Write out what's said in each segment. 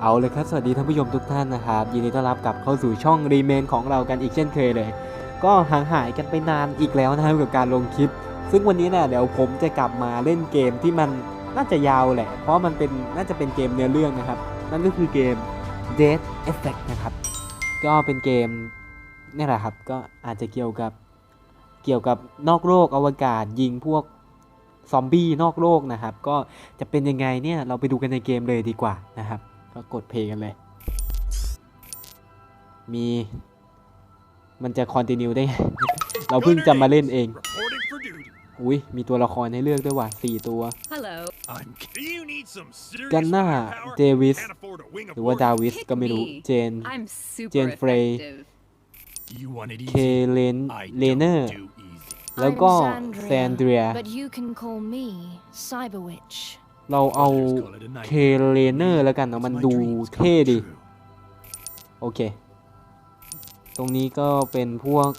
เอาเลยครับ สวัสดีท่านผู้ชมทุกท่านนะครับ ยินดีต้อนรับกลับเข้าสู่ช่องรีเมนของเรากันอีกเช่นเคยเลย ก็ห่างหายกันไปนานอีกแล้วนะครับกับการลงคลิป ซึ่งวันนี้เนี่ยเดี๋ยวผมจะกลับมาเล่นเกมที่มันน่าจะยาวแหละ เพราะมันเป็นน่าจะเป็นเกมเนื้อเรื่องนะครับ นั่นก็คือเกม Dead Effect นะครับ ก็เป็นเกมนี่แหละครับ ก็อาจจะเกี่ยวกับ เกี่ยวกับนอกโลกอวกาศยิงพวกซอมบี้นอกโลกนะครับ ก็จะเป็นยังไงเนี่ยเราไปดูกันในเกมเลยดีกว่านะครับ ก็กดเพลย์กันเลย มีมันจะคอนติเนียได้ไงเราเพิ่งจะมาเล่นเอง Reporting for duty. อุ้ยมีตัวละครให้เลือกด้วยว่ะสี่ตัว Hello. I'm. Do you need some serious Ganna, firepower? Davis, Can't afford a wing of หรือว่า warriors. ดาวิส Pick ก็ไม่รู้ me. เจน I'm super Jane Frey. effective. You want it เค easy? เลน I เลเนอร์ don't do easy. แล้วก็ I'm แซนเดรีย but you can call me Cyber Witch. เราเอา Others call it a เค nightmare. เลเนอร์แล้วกันเอามัน My ดู dreams เท่ come ดี true. โอเค ตรงนี้ก็เป็นพวก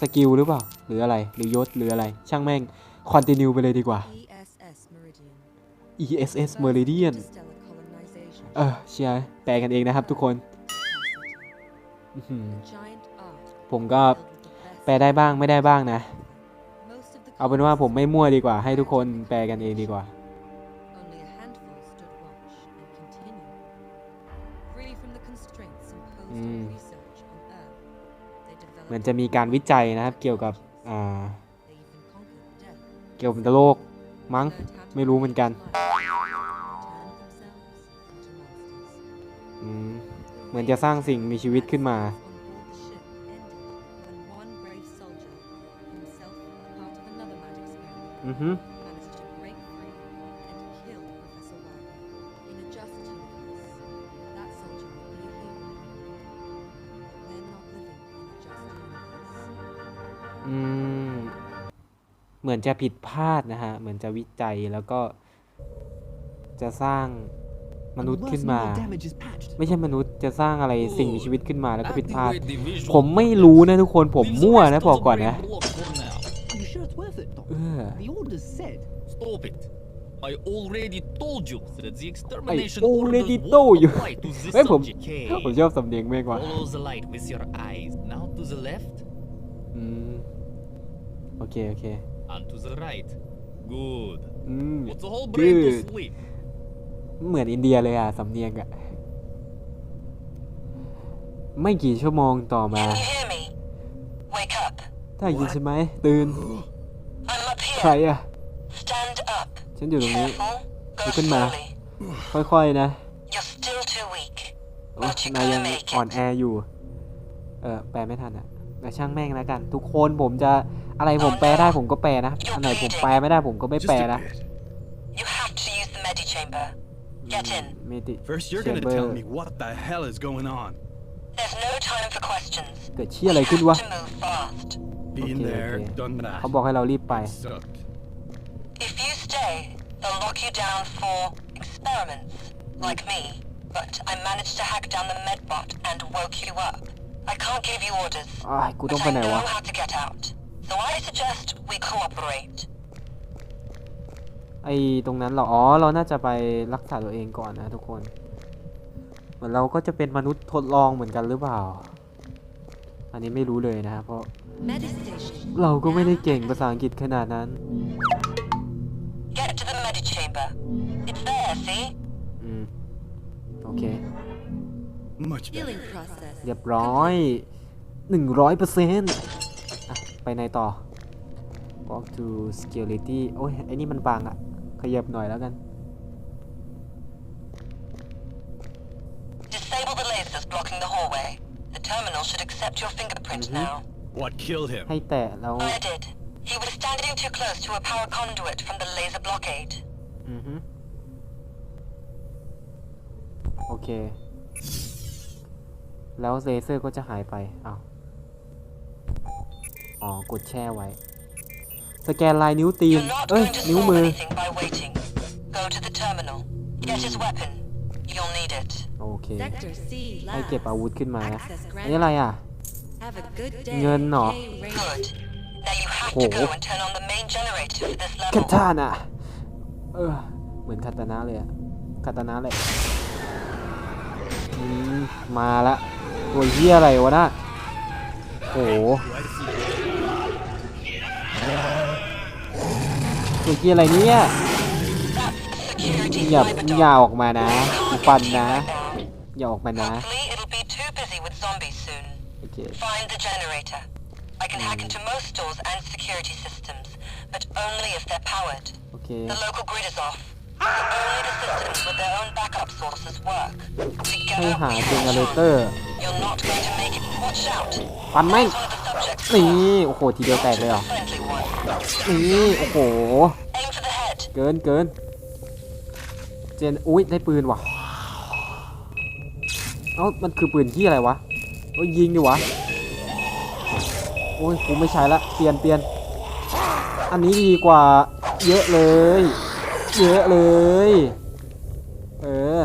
สกิลหรือเปล่า หรืออะไร หรือยศ หรืออะไร ช่างแม่ง คอนติเนียไปเลยดีกว่า ESS Meridian. ESS Meridian Interstellar colonization. เออเชียร์แปลกันเองนะครับทุกคนอื้อหือ A giant ark ผมก็ ลได้บ้างไม่ได้บ้างนะ Most of the เอาเป็นว่าผมไม่ colonists มั่วดีกว่า ให้ทุกคนแปลกันเองดีกว่า Only a handful stood watch and continued. Free from the constraints imposed Mm. on research on Earth, they developed เหมือนจะมีการวิจัยนะครับ เกี่ยวกับอ่า They even conquered death. เกี่ยวกับโลกมั้ง Learned how to ไม่รู้เหมือนกัน life. Turned themselves into monsters. อืมเหมือนจะสร้างสิ่งมีชีวิตขึ้นมา experiment, อือฮึ managed to break free and kill Professor Wiley. In a just universe, that soldier would be a hero. But we're not living in a just universe. อืม เหมือนจะผิดพลาดนะฮะ เหมือนจะวิจัยแล้วก็ จะสร้างมนุษย์ขึ้นมา ไม่ใช่มนุษย์จะสร้างอะไรสิ่งมีชีวิตขึ้นมาแล้วก็ผิดพลาด ผมไม่รู้นะทุกคนผมมั่วนะบอกก่อนนะ Stop it. I already told you that the I extermination already orders told won't you. apply to this เฮ้ยผม subject. ผมชอบสำเนียงแม่งว่ะ Follow the light with your eyes. Now to the left อืมโอเคโอเค and to the right. Good. อืม Put the whole brain to Good. sleep. เหมือนอินเดียเลยอะ สำเนียงอะ ไม่กี่ชั่วโมงต่อมา Can you hear me? Wake up. ถ้ายินใช่ไหม ตื่น I'm up ใคร here. อะ Stand up. ฉันอยู่ตรงนี้ Careful. Go ลุกขึ้นมา slowly. ค่อยๆนะ You're still too weak. โอ้ But you're นายยัง gonna make อ่อน it. แออยู่ เออแปลไม่ทันอะแต่ช่างแม่งแล้วกัน ทุกคนผมจะอะไรผมแปลได้ผมก็แปลนะอันไหนผมแปลไม่ได้ผมก็ไม่ Just แปล a นะ bit. You have to use the medi chamber. Get in. เมติ First, you're gonna tell me what the hell is going on. There's no time for questions. เกิดเชี่ยอะไร We ขึ้น have วะ to move fast. Been Okay, there, okay. done that. เขาบอกให้เรารีบไป Sucked. If you stay, they'll lock you down for experiments, like me. But I managed to hack down the medbot and woke you up. I can't give you orders, อ้ายกู but ต้องไป I ไหน know วะ how to get out. So I suggest we cooperate. ไอตรงนั้นเหรออ๋อเราน่าจะไปรักษาตัวเองก่อนนะทุกคน เหมือนเราก็จะเป็นมนุษย์ทดลองเหมือนกันหรือเปล่า อันนี้ไม่รู้เลยนะครับเพราะ Medistation. เราก็ไม่ได้เก่งภาษาอังกฤษขนาดนั้น It's there, see? อืมโอเค Much better. Healing process. เรียบร้อยหนึ่งร้อยเปอร์เซ็นต์ไปไหนต่อ walk to security โอ้ยไอ้นี่มันบังอะขยับหน่อยแล้วกัน Disable the lasers blocking the hallway. The terminal should accept your fingerprint now. What killed him? ให้แตะแล้ว I did. He was standing too close to a power conduit from the laser blockade. อือฮึโอ เค แล้วเลเซอร์ก็จะหายไปอ้าวอ๋อ กดแช่ไว้ สแกนลายนิ้วตีน You're not เอ้ย going to นิ้ว solve มือ anything by waiting. Go to the terminal. Get his weapon. You'll need it. โอเค Sector C ให้เก็บ labs. อาวุธขึ้นมานะ Access อันนี้อะไร granted. อะ Have a good day. เงินเหรอ K Ranger. Good. Now you have Oh. to go and turn on the generator for this คา level. ตานะเออ เหมือนคาตานะเลยอะคาตานะเลยอื มมาละตัวเหี้ยอะไรวะน่ะโอ้โหตัวเหี้ยอะไรเนี่ย Security อย่า cyber อย่า dog. ออกมานะกูฟันนะ Right now. อย่าออกมานะ Hopefully, it'll be too busy with zombies soon. โอเค Find the generator. I can hack into most stores and security systems, but only if they're powered. โอเค The local grid is off. ให้หาเจเนเรเตอร์ปันแม่นี่โอ้โห ทีเดียวแตกเลยเหรอนี่โอ้โห เกินเกินเจนอุ้ยได้ปืนว่ะ เอ้า มันคือปืนที่อะไรวะโอ้ยยิงดิวะ โอ้ยกูไม่ใช้ละ เปลี่ยนเปลี่ยน อันนี้ดีกว่าเยอะเลย เยอะเลย เออ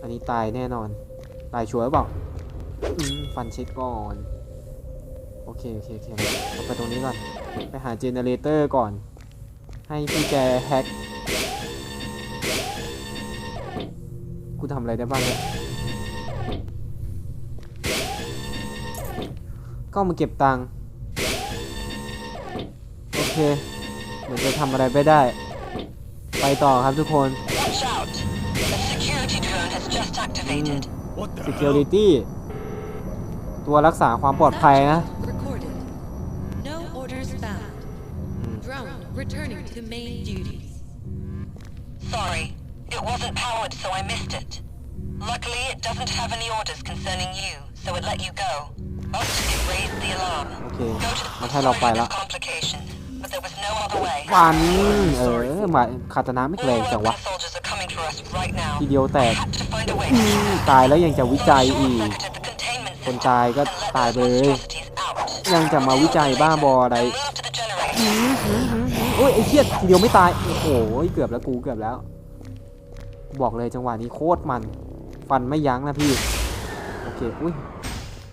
อันนี้ตายแน่นอน ตายชัวร์เปล่าฟันเช็คก่อน โอเค โอเค โอเคเอาไปตรงนี้ก่อน ไปหาเจเนเรเตอร์ก่อน ให้พี่แกแฮกกูทำอะไรได้บ้างเนี่ยก็มาเก็บตังค์โอเค เหมือนจะทำอะไรไม่ได้ ไปต่อครับทุกคน Watch out. The security drone has just activated. What the hell? Security ตัวรักษาความปลอดภัยนะ Recorded. No orders found. Drone returning to main duties. Sorry, it wasn't powered, so I missed it. Luckily, it doesn't have any orders concerning you, so it let you go. But it raised the alarm. โอเค Go to มัน the ให้เราไป sorry แล้ว this complication, but there was no other way. ฟันเออมาคาตานะไม่แรง More จังวะ open soldiers are coming for us right now. ทีเดียวแต I ก had to find a way. อืมตายแล้วยังจะวิจัยอีก Short-circuited the containment คน system ตายก็ and let ตาย those ไปเลย monstrosities out. ยังจะมาวิจัยบ้าบออะไร Then move to the generator. โอ้ยไอ้เหี้ยทีเดียวไม่ตาย โอ้โหเกือบแล้วกูเกือบแล้ว บอกเลยจังหวะนี้โคตรมัน ฟันไม่ยั้งนะพี่ โอเค อุ้ย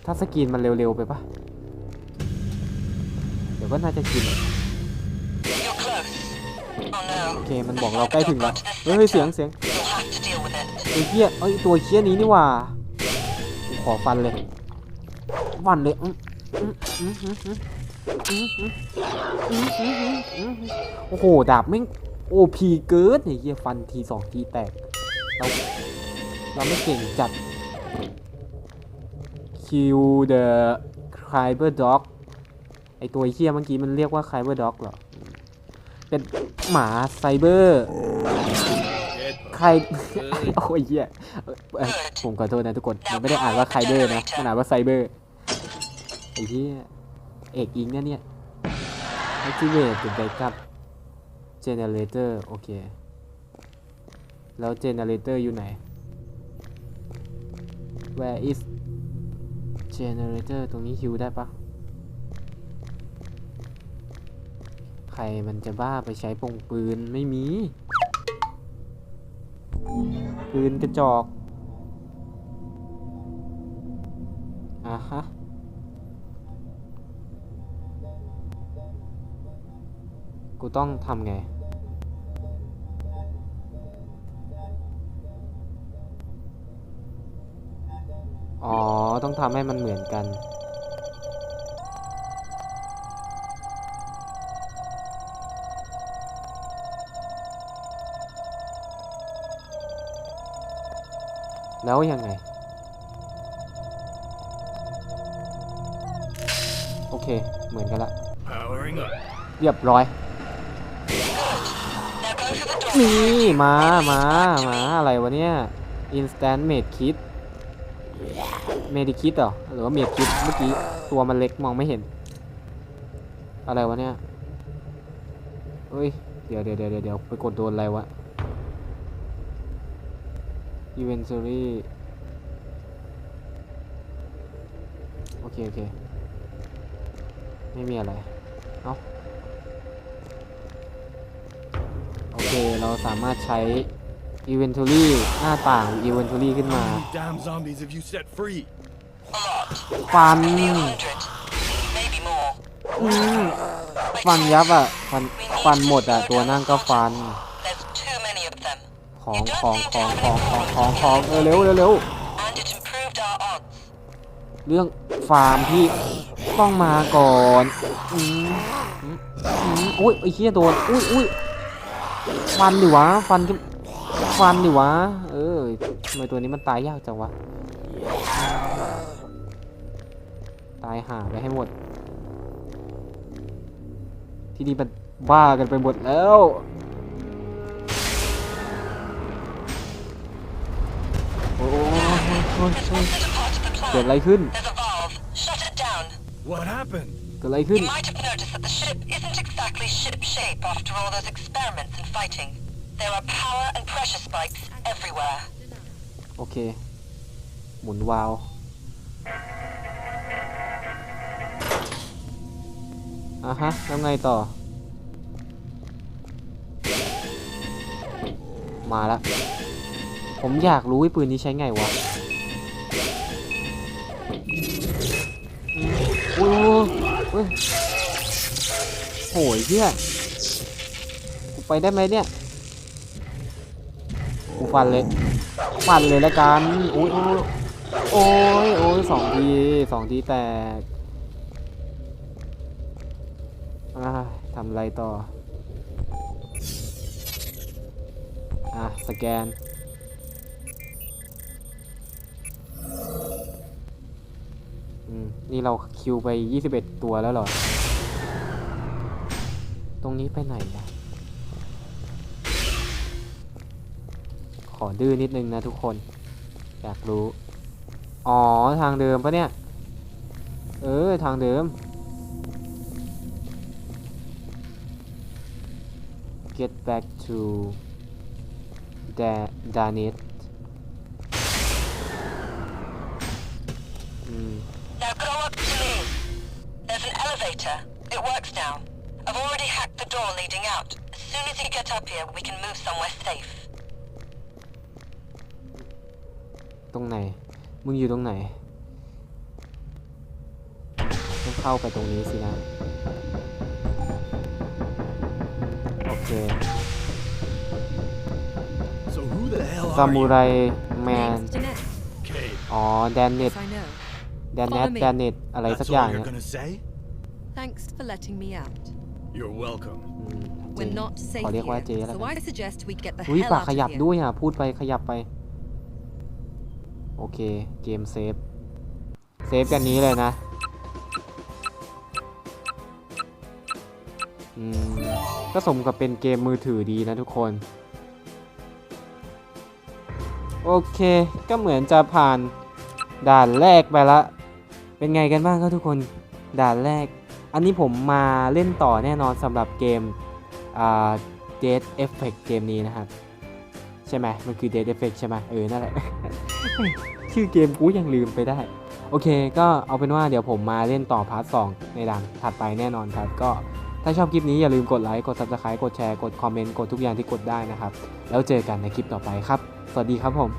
ถ้าสกรีนมันเร็วๆไปปะเดี๋ยวก็น่าจะชิน โอเคมันบอกเราใกล้ถึงแล้วเฮ้ยเสียงเสียงไอ้เคี้ยไอ้ตัวเคี้ยนี้นี่ว่าขอฟันเลยฟันเลยโอ้โหดาบไม่โอพีเกิดไอ้เหี้ยฟันทีสองทีแตกเราเราไม่เก่งจัด kill the cyber dog ไอ้ตัวเฮี้ยเมื่อกี้มันเรียกว่า cyber dog เหรอ เป็นหมาไซเบอร์ ใคร โอ้ยเหี้ยเอ่อเอ่อผมขอโทษนะทุกคนมันไม่ได้อ่านว่าไคเบอร์นะมันอ่านว่าไซเบอร์ ไอ้เหี้ย เอกอิงนะเนี่ย activate the backup generator โอเค แล้ว generator อยู่ไหน where is generator ตรงนี้ฮิวได้ปะ ใครมันจะบ้าไปใช้ปงปืนไม่มี ปืนกระจอกอะฮะกูต้องทำไง อ๋อ ต้องทำให้มันเหมือนกัน แล้วยังไง โอเค เหมือนกันละ Powering up. เรียบร้อย Now go through the door. นี่มามามาอะไรวะเนี่ย instant made kit made kit เหรอ หรือว่า made kit เมื่อกี้ตัวมันเล็กมองไม่เห็น อะไรวะเนี่ย เฮ้ย เดี๋ยวเดี๋ยวเดี๋ยวเดี๋ยวไปกดโดนอะไรวะ inventory โอเค โอเค ไม่มีอะไร เอ้าโอเค เราสามารถใช้ inventory หน้าต่าง inventory ขึ้นมา How many damn zombies have you set free? A lot. ฟัน Maybe a hundred. Maybe more. อืมฟันยับอะ ฟัน ฟันหมดอะ ตัวนั่งก็ฟัน There's too many of them. ของของของของของของของเออเร็วเร็วเร็ว And it improved our odds. เรื่องฟาร์มที่ต้องมาก่อนอืมอืมอืมอุ้ยไอ้เหี้ยโดนอุ้ยอุ้ยฟันดิวะฟันขึ้นฟันดิวะเออทำไมตัวนี้มันตายยากจังวะตายหาไปให้หมด ที่นี่มันบ้ากันไปหมดแล้ว โอ้ยโอ้ย Wasn't a part of the เกิด plan. อะไรขึ้น There's a valve. Shut it down. What happened? เกิดอะไรขึ้น You might have noticed that the ship isn't exactly ship-shape after all those experiments and fighting. There are power and pressure spikes everywhere. โอเค หมุนวาล์วอะฮะแล้วไงต่อ มาแล้วผมอยากรู้ไอ้ปืนนี้ใช้ไงวะ โอ้ยโอ้ยโหยเฮียกูไปได้ไหมเนี่ย กูฟันเลย ฟันเลยละกันโอ้ยโอ้ยโอ้ยสองทีสองทีแตกอ่าทำไรต่อ อะ สแกน นี่เราคิวไป 21 ตัวแล้วเหรอ ตรงนี้ไปไหนนะขอดื้อนิดนึงนะทุกคน อยากรู้ อ๋อ ทางเดิมปะเนี่ย เออ ทางเดิม get back to da Danet อืม Now go up to me. There's an elevator. It works now. I've already hacked the door leading out. As soon as you get up here, we can move somewhere safe. ตรงไหน มึงอยู่ตรงไหนต้องเข้าไปตรงนี้สินะ โอเค So who the hell ซา are มู you? ไรแมน Name's Jeanette. Cade. อ๋อ แดนเน็ต Yes, I know. แดนเน็ต Follow me. แดนเน็ตอะไรสัก That's อย่าง all เนี่ you're ย gonna say? Thanks for letting me out. You're welcome. อืมเจ We're not ข safe อเรียกว่าเจ here, แล้ว so กัน I suggest we get the อุ้ย hell ปาก out ขยับ of here. ด้วยอะ พูดไปขยับไป โอเค เกมเซฟ เซฟกันนี้เลยนะ อืม ก็สมกับเป็นเกมมือถือดีนะทุกคน โอเค ก็เหมือนจะผ่านด่านแรกไปละ เป็นไงกันบ้างครับทุกคนด่านแรก อันนี้ผมมาเล่นต่อแน่นอนสำหรับเกมอ่า Dead Effect เกมนี้นะครับใช่ไหมมันคือ Dead Effect ใช่ไหมเออ นั่นแหละ ชื่อเกมกูยังลืมไปได้ โอเค ก็เอาเป็นว่าเดี๋ยวผมมาเล่นต่อพาร์ทสในด่านถัดไปแน่นอนครับ ก็ถ้าชอบคลิปนี้อย่าลืมกดไลค์ กด Subscribe กดแชร์ กดคอมเมนต์ กดทุกอย่างที่กดได้นะครับ แล้วเจอกันในคลิปต่อไปครับ สวัสดีครับผม